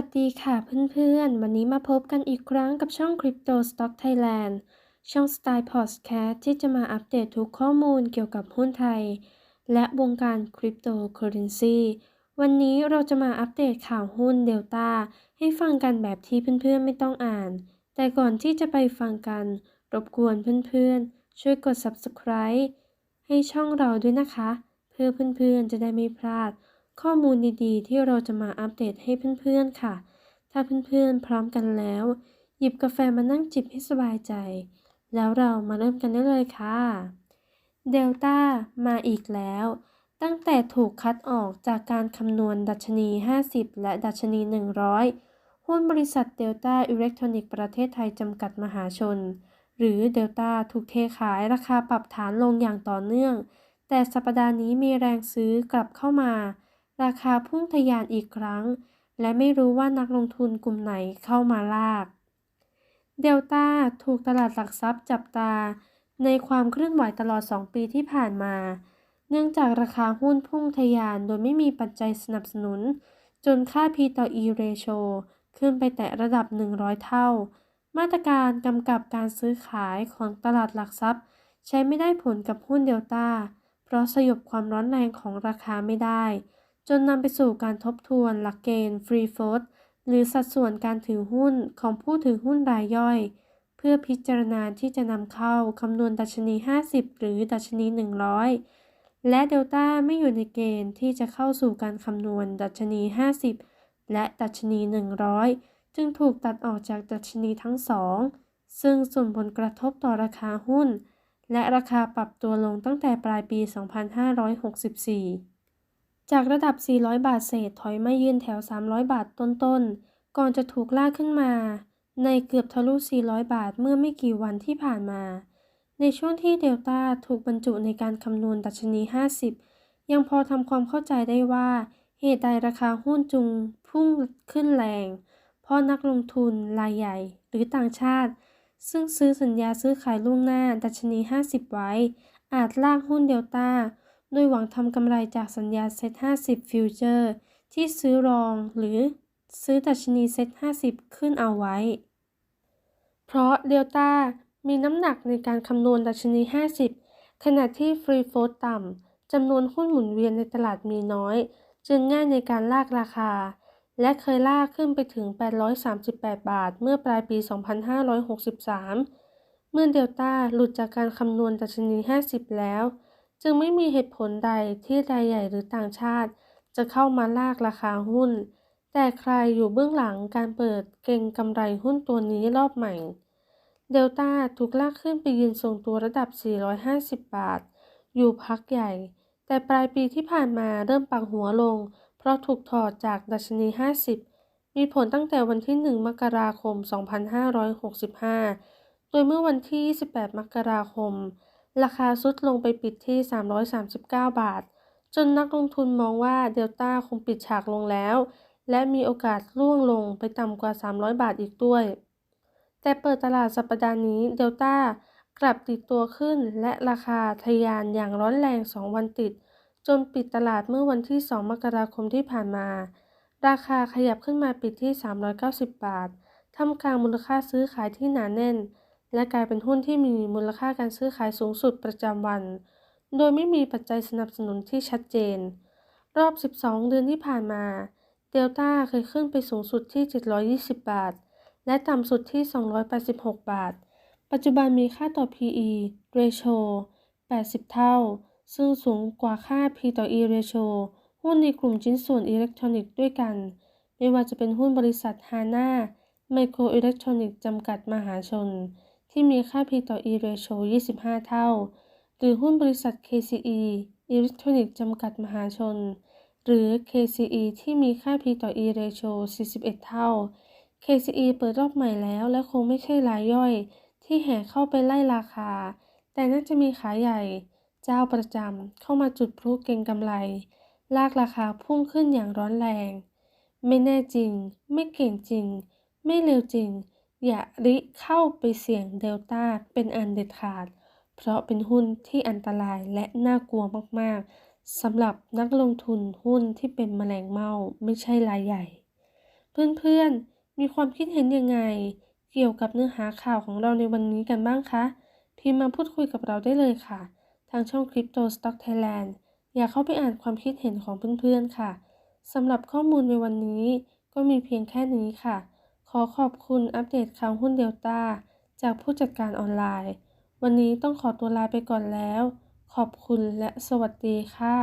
สวัสดีค่ะเพื่อนๆ วันนี้มาพบกันอีกครั้งกับช่อง Crypto Stock Thailand ช่อง Style Podcast ที่จะมาอัปเดตทุกข้อมูลเกี่ยวกับหุ้นไทย และวงการ Cryptocurrency วันนี้เราจะมาอัปเดตข่าวหุ้นเดลต้าให้ฟังกันแบบที่เพื่อนๆ ไม่ต้องอ่าน แต่ก่อนที่จะไปฟังกัน รบกวนเพื่อนๆ ช่วยกด Subscribe ให้ช่องเราด้วยนะคะ เพื่อเพื่อนๆ จะได้ไม่พลาด ข้อมูลดีๆ ที่เราจะมาอัปเดตให้เพื่อนๆค่ะ ถ้าเพื่อนๆพร้อมกันแล้ว หยิบกาแฟมานั่งจิบให้สบายใจ แล้วเรามาเริ่มกันได้เลยค่ะ เดลต้ามาอีกแล้ว ตั้งแต่ถูกคัดออกจากการคำนวณดัชนี 50 และดัชนี 100 หุ้นบริษัทเดลต้าอิเล็กทรอนิกส์ประเทศไทยจำกัดมหาชน หรือเดลต้าถูกเทขายราคาปรับฐานลงอย่างต่อเนื่อง แต่สัปดาห์นี้มีแรงซื้อกลับเข้ามา ราคาพุ่งทะยานอีกครั้ง และไม่รู้ว่านักลงทุนกลุ่มไหนเข้ามาลาก เดลต้าถูกตลาดหลักทรัพย์จับตา ในความเคลื่อนไหวตลอด 2 ปีที่ผ่านมา เนื่องจากราคาหุ้นพุ่งทะยานโดยไม่มีปัจจัยสนับสนุน จนค่า P ต่อ E ratio ขึ้นไปแตะระดับ 100 เท่า มาตรการกำกับการซื้อขายของตลาดหลักทรัพย์ ใช้ไม่ได้ผลกับหุ้นเดลต้า เพราะสยบความร้อนแรงของราคาไม่ได้ จนนำไปสู่การทบทวนหลักเกณฑ์ฟรีโฟ t หรือสัดส่วนการถือหุ้นของผู้ถือหุ้นรายย่อย เพื่อพิจารณาที่จะนำเข้าคำนวณดัชนี 50 หรือดัชนี 100 และเดลต้าไม่อยู่ในเกณฑ์ที่จะเข้าสู่การคำนวณดัชนี 50 และดัชนี 100 จึงถูกตัดออกจากดัชนีทั้งสอง ซึ่งส่งผลกระทบต่อราคาหุ้น และราคาปรับตัวลงตั้งแต่ปลายปี 2564 จากระดับ 400 บาทเศษถอยมายืนแถว 300 บาทต้นๆ ก่อนจะถูกลากขึ้นมา ในเกือบทะลุ 400 บาทเมื่อไม่กี่วันที่ผ่านมา ในช่วงที่เดลต้าถูกบรรจุในการคำนวณดัชนี 50 ยังพอทำความเข้าใจได้ว่าเหตุใดราคาหุ้นจุงพุ่งขึ้นแรง เพราะนักลงทุนรายใหญ่หรือต่างชาติ ซึ่งซื้อสัญญาซื้อขายล่วงหน้าดัชนี 50 ไว้ อาจลากหุ้นเดลต้า โดยหวังทำกำไรจากสัญญาเซ็ต50 ฟิวเจอร์ ที่ซื้อรองหรือซื้อดัชนีเซ็ต50 ขึ้นเอาไว้ เพราะเดลต้ามีน้ำหนักในการคำนวณดัชนี 50 ขณะที่ฟรีโฟลตต่ำจำนวนหุ้นหมุนเวียนในตลาดมีน้อย จึงง่ายในการลากราคา และเคยลากขึ้นไปถึง 838 บาท เมื่อปลายปี 2563 เมื่อเดลต้าหลุดจากการคำนวณดัชนี 50 แล้ว จึงไม่มีเหตุผลใดที่รายใหญ่หรือต่างชาติ จะเข้ามาลากราคาหุ้น แต่ใครอยู่เบื้องหลังการเปิดเก็งกำไรหุ้นตัวนี้รอบใหม่เดลต้าถูกลากขึ้นไปยืนทรงตัวระดับ 450 บาท อยู่พักใหญ่ แต่ปลายปีที่ผ่านมาเริ่มปักหัวลง เพราะถูกถอดจากดัชนี 50 มีผลตั้งแต่วันที่ 1 มกราคม 2565 โดยเมื่อวันที่ 28 มกราคม ราคาซุดลงไปปิดที่ 339 บาท จนนักลงทุนมองว่าเดลต้าคงปิดฉากลงแล้ว และมีโอกาสร่วงลงไปต่ำกว่า 300 บาทอีกด้วย แต่เปิดตลาดสัปดาห์นี้เดลต้ากลับติดตัวขึ้นและราคาทะยานอย่างร้อนแรง 2 วันติด จนปิดตลาดเมื่อวันที่ 2 มกราคมที่ผ่านมา ราคาขยับขึ้นมาปิดที่ 390 บาทท่ามกลางมูลค่าซื้อขายที่หนาแน่น และกลายเป็นหุ้นที่มีมูลค่าการซื้อขายสูงสุดประจำวัน โดยไม่มีปัจจัยสนับสนุนที่ชัดเจน รอบ 12 เดือนที่ผ่านมาเดลต้าเคยขึ้นไปสูงสุดที่ 720 บาท และต่ำสุดที่ 286 บาท ปัจจุบันมีค่าต่อ PE ratio 80 เท่า ซึ่งสูงกว่าค่า P ต่อ E ratio หุ้นในกลุ่มชิ้นส่วนอิเล็กทรอนิกส์ด้วยกัน ไม่ว่าจะเป็นหุ้นบริษัทฮาน่าไมโครอิเล็กทรอนิกส์จำกัดมหาชน ที่มีค่า P ต่อ E ratio 25 เท่า หรือหุ้นบริษัท KCE อิเล็กทรอนิกส์จำกัดมหาชน หรือ KCE ที่มีค่า P ต่อ E ratio 41 เท่า KCE เปิดรอบใหม่แล้วและคงไม่ใช่รายย่อย ที่แห่เข้าไปไล่ราคา แต่น่าจะมีขายใหญ่ เจ้าประจำเข้ามาจุดพลุเก็งกำไร ลากราคาพุ่งขึ้นอย่างร้อนแรง ไม่แน่จริง ไม่เก่งจริง ไม่เร็วจริง อย่าริเข้าไปเสี่ยงเดลต้าเป็นอันเด็ดขาด เพราะเป็นหุ้นที่อันตรายและน่ากลัวมากๆสำหรับนักลงทุนหุ้นที่เป็นแมลงเม่าไม่ใช่รายใหญ่ เพื่อนๆ มีความคิดเห็นยังไง เกี่ยวกับเนื้อหาข่าวของเราในวันนี้กันบ้างคะ พิมพ์มาพูดคุยกับเราได้เลยค่ะ ทางช่อง Crypto Stock Thailand อยากเข้าไปอ่านความคิดเห็นของเพื่อนๆค่ะสำหรับข้อมูลในวันนี้ก็มีเพียงแค่นี้ค่ะ ขอขอบคุณอัปเดตข่าวหุ้นเดลต้าจากผู้จัดการออนไลน์ วันนี้ต้องขอตัวลาไปก่อนแล้ว ขอบคุณและสวัสดีค่ะ